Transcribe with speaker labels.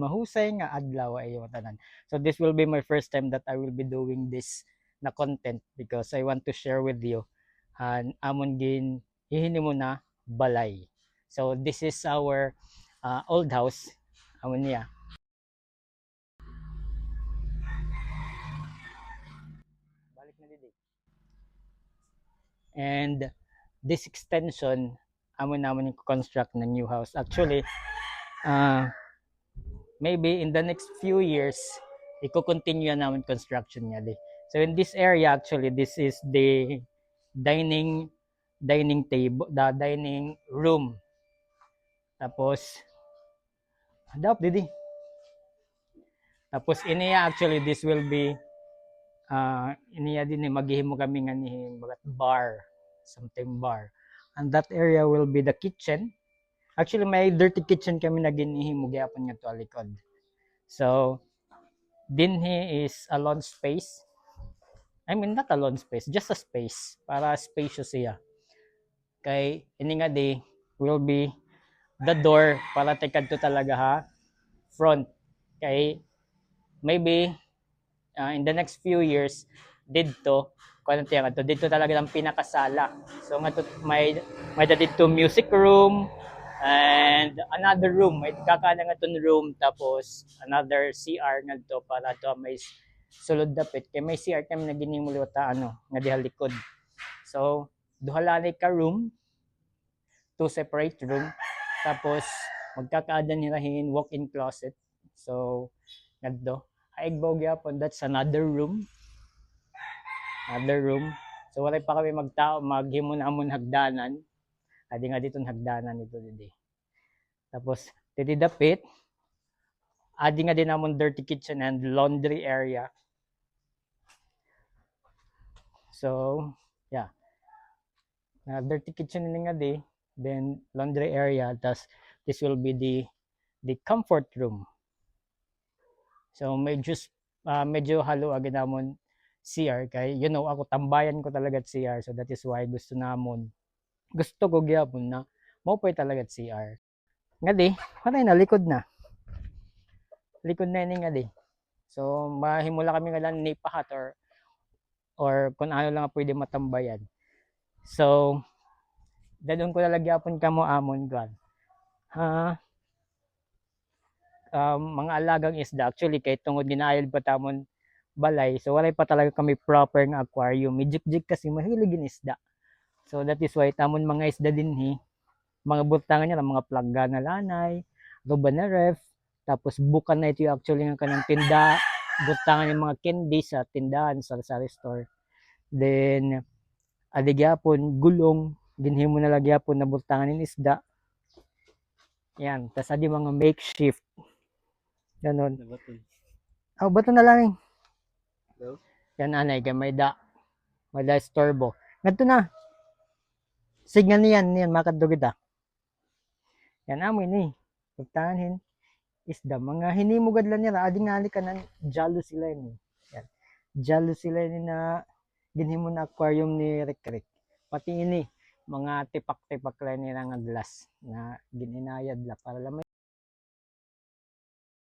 Speaker 1: mahusay nga adlaw ay yung tanan. So this will be my first time that I will be doing this na content because I want to share with you and amon gin na balay. So this is our uh, old house. Amon niya. Balik na didi. And this extension amon naman yung construct ng new house. Actually, uh, maybe in the next few years, iko-continue namin construction niya di. So in this area actually, this is the dining dining table, the dining room. Tapos Hadap didi. Tapos iniya actually this will be uh, iniya din eh, maghihimo kami nga ni bar, something bar. And that area will be the kitchen. Actually, may dirty kitchen kami na ginihimo gyapon nga to. So, dinhi is a lawn space. I mean, not a lawn space, just a space para spacious siya. Kay ini nga di will be the door para tekad to talaga ha front. Kay maybe uh, in the next few years didto kuno tiya nga to dito talaga ang pinakasala. So nga to may may dito music room and another room may kakala nga to room tapos another CR nga to para to may sulod dapit kay may CR kami na ginimuli ta ano nga diha likod. So duha lalay ka room two separate room tapos magkakaadan nirahin walk-in closet. So ngadto aigbaw gyapon that's another room. Another room. So walay pa kami magtao maghimo na hagdanan adi nga dito hagdanan ito didi. Tapos didi dapit adi nga din amon dirty kitchen and laundry area. So yeah. Na dirty kitchen ini nga di. Then laundry area. Tas this will be the the comfort room. So medyo ah, medyo halo agad namon CR kay you know ako tambayan ko talaga at CR so that is why gusto namon gusto ko gyapon na mo pa talaga at CR. Nga di, panay na likod na. Likod na ini nga di. So mahimula kami nga lang ni pahat or or kung ano lang ang pwede matambayan. So dadon ko talaga gyapon kamo amon gan. Ha? um, mga alagang isda. Actually, kay tungod ginayad pa tamon balay. So, walay pa talaga kami proper nga aquarium. Mijik-jik kasi mahilig isda. So, that is why tamon mga isda din hi. Mga butangan niya, mga plagga na lanay, ruba na ref, tapos bukan na ito yung actually ng kanang tinda, butangan yung mga candy sa tindahan, sa sari store. Then, adigyapon, gulong, ginhimo na lagyapon na butangan ng isda. Yan, tas adi mga makeshift. Ganon. Oh, bato na lang. eh.
Speaker 2: Hello?
Speaker 1: Yan anay, kay may da. May da storbo. Ganto na. Signal niyan, niyan, makadto kita. Yan amoy ni. Pagtahanin. Isda, mga hinimugad lang nila. Adi nga ka na, jalo sila ni. Yan. Jalo sila ni na ginhimo na aquarium ni Rick Rick. Pati ini, mga tipak-tipak lang nila nga glass na gininayad la para lamay